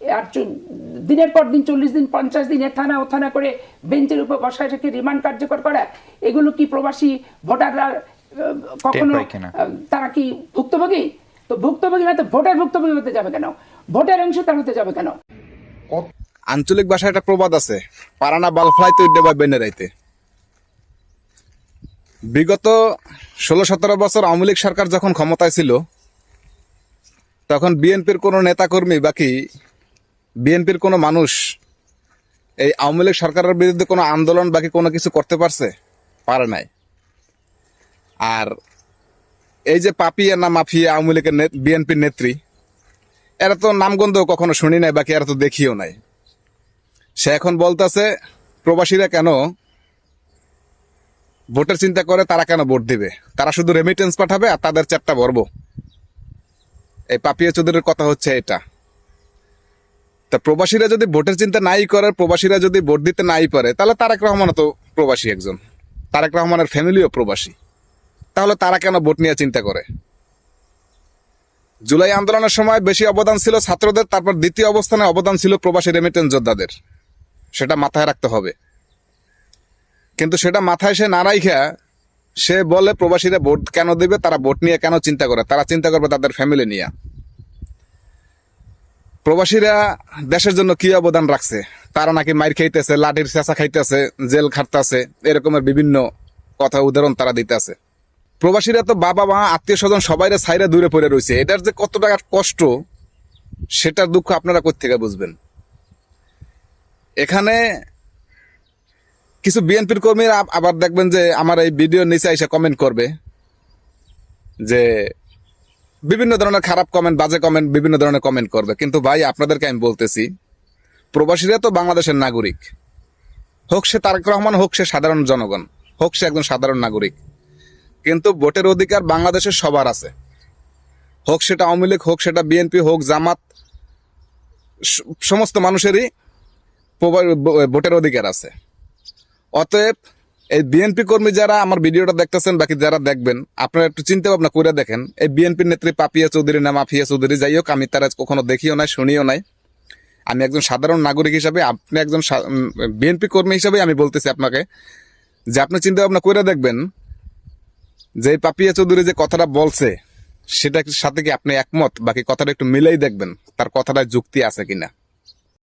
আর দিনের পর দিন চল্লিশ দিন পঞ্চাশ দিন এ থানা ও থানা করে বেঞ্চের উপর বসায় রেখে রিমান্ড কার্যকর করা এগুলো কি প্রবাসী ভোটাররা কখনো তারা কি ভুক্তভোগী? তো ভুক্তভোগী না তো ভোটার ভুক্তভোগী হতে যাবে কেন? ভোটের অংশ তার হতে যাবে কেন? আঞ্চলিক ভাষায় একটা প্রবাদ আছে পারানা বাল ফ্লাইতে উঠে বা বেনে রাইতে। বিগত ষোলো সতেরো বছর আওয়ামী লীগ সরকার যখন ক্ষমতায় ছিল তখন বিএনপির কোনো নেতাকর্মী বাকি বিএনপির কোনো মানুষ এই আওয়ামী লীগ সরকারের বিরুদ্ধে কোনো আন্দোলন বাকি কোনো কিছু করতে পারছে? পারে নাই। আর এই যে পাপিয়া না মাফিয়া আওয়ামী লীগের বিএনপির নেত্রী, এরা তো নামগন্ধ কখনো শুনি নাই, বাকি এরা তো দেখিও নাই। সে এখন বলতেছে, প্রবাসীরা কেন ভোটের চিন্তা করে, তারা কেন ভোট দিবে? তারা শুধু রেমিটেন্স পাঠাবে আর তাদের চ্যাপটা বর্ব। এই পাপিয়া চৌধুরীর কথা হচ্ছে এটা। তা প্রবাসীরা যদি ভোটের চিন্তা নাই করে প্রবাসীরা যদি ভোট দিতে নাই পারে, তাহলে তারেক রহমানও তো প্রবাসী একজন। তারেক রহমানের ফ্যামিলিও প্রবাসী। তাহলে তারা কেন ভোট নিয়ে চিন্তা করে? জুলাই আন্দোলনের সময় বেশি অবদান ছিল ছাত্রদের, তারপর দ্বিতীয় অবস্থানে অবদান ছিল প্রবাসী রেমিটেন্স যোদ্ধাদের। সেটা মাথায় রাখতে হবে। কিন্তু সেটা মাথায় সে না রাইখা সে বলে প্রবাসীরা ভোট কেন দেবে, তারা ভোট নিয়ে কেন চিন্তা করে? তারা চিন্তা করবে তাদের ফ্যামিলি নিয়ে। প্রবাসীরা দেশের জন্য কি অবদান রাখছে? তারা নাকি মাইর খাইতেছে, লাঠির চেঁচা খাইতেছে, জেল খাটতেছে, এরকমের বিভিন্ন কথা উদাহরণ তারা দিতেছে। প্রবাসীরা তো বাবা, মা, আত্মীয় স্বজন সবাইরে সাইরে দূরে পড়ে রয়েছে এটার যে কত টাকার কষ্ট, সেটার দুঃখ আপনারা কোথেকে বুঝবেন? এখানে কিছু বিএনপির কর্মীরা আবার দেখবেন যে আমার এই ভিডিও নিচে এসে কমেন্ট করবে যে বিভিন্ন ধরনের খারাপ কমেন্ট বাজে কমেন্ট বিভিন্ন ধরনের কমেন্ট করবে। কিন্তু ভাই, আপনাদেরকে আমি বলতেছি, প্রবাসীরা তো বাংলাদেশের নাগরিক। হোক সে তারেক রহমান, হোক সে সাধারণ জনগণ, হোক সে একজন সাধারণ নাগরিক, কিন্তু ভোটের অধিকার বাংলাদেশের সবার আছে। হোক সেটা আওয়ামী লীগ, হোক সেটা বিএনপি, হোক জামাত সমস্ত মানুষেরই ভোটের অধিকার আছে। অতএব এই বিএনপি কর্মী যারা আমার ভিডিওটা দেখতেছেন, বাকি যারা দেখবেন, আপনারা একটু চিন্তা ভাবনা করে দেখেন। এই বিএনপির নেত্রী পাপিয়া চৌধুরী না মাফিয়া চৌধুরী, যাই হোক, আমি তারা কখনো দেখিও নাই, শুনিও নাই। আমি একজন সাধারণ নাগরিক হিসাবে, আপনি একজন বিএনপি কর্মী হিসাবে আমি বলতেছি আপনাকে যে আপনি চিন্তা ভাবনা করে দেখবেন যে পাপিয়া চৌধুরী যে কথাটা বলছে, সেটার সাথে কি আপনি একমত? বাকি কথাটা একটু মিলেই দেখবেন, তার কথাটা যুক্তি আছে কিনা।